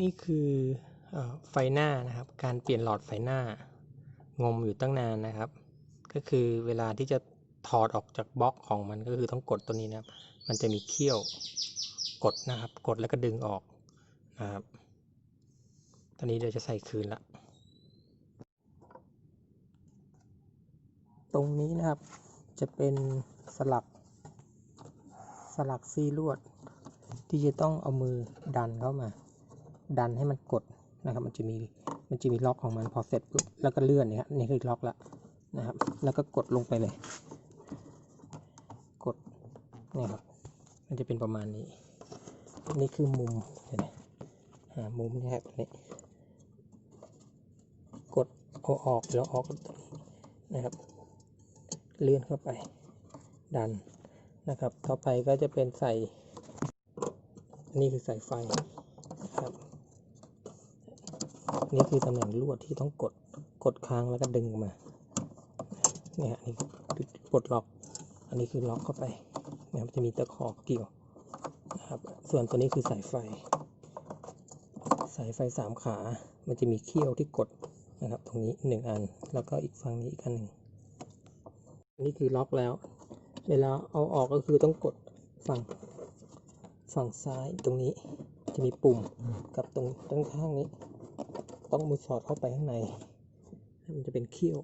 นี่คืออไฟหน้านะครับ การเปลี่ยนหลอดไฟหน้างมอยู่ตั้งนานนะครับ ก็คือเวลาที่จะถอดออกจากบล็อกของมันก็คือต้องกดตัวนี้นะครับ มันจะมีเขี้ยวกดนะครับ กดแล้วก็ดึงออกนะครับ ตอนนี้เดี๋ยวจะใส่คืนละ ตรงนี้นะครับจะเป็นสลักสลักซี่ลวด ที่จะต้องเอามือดันเข้ามา ดันให้มันกดนะครับ มันจะมี มันจะมีล็อกของมันพอเสร็จปุ๊บ แล้วก็เลื่อนนี่ครับนี่คือล็อกละนะครับ แล้วก็กดลงไปเลย กดนี่ครับ มันจะเป็นประมาณนี้ นี่คือมุมเห็นไหมหามุมนี่ครับนี่กดเอาออกแล้วออกตรงนี้นะครับ เลื่อนเข้าไป ดันนะครับ ต่อไปก็จะเป็นใส่ นี่คือสายไฟ นี่คือตำแหน่งลวดที่ต้องกดกดค้างแล้วก็ดึงมา เนี่ยนี่ปลดล็อก อันนี้คือล็อกเข้าไปนะครับจะมีตะขอเกี่ยวนะครับ ส่วนตัวนี้คือสายไฟ สายไฟสามขา มันจะมีเขี้ยวที่กดนะครับ ตรงนี้หนึ่งอัน แล้วก็อีกฝั่งนี้อีกอันหนึ่งนนี้คือล็อกแล้ว เวลาเอาออกก็คือต้องกดฝั่งฝั่งซ้ายตรงนี้จะมีปุ่มกับตรงด้านข้างนี้ ต้องมือสอดเข้าไปข้างในมันจะเป็นเขี้ยว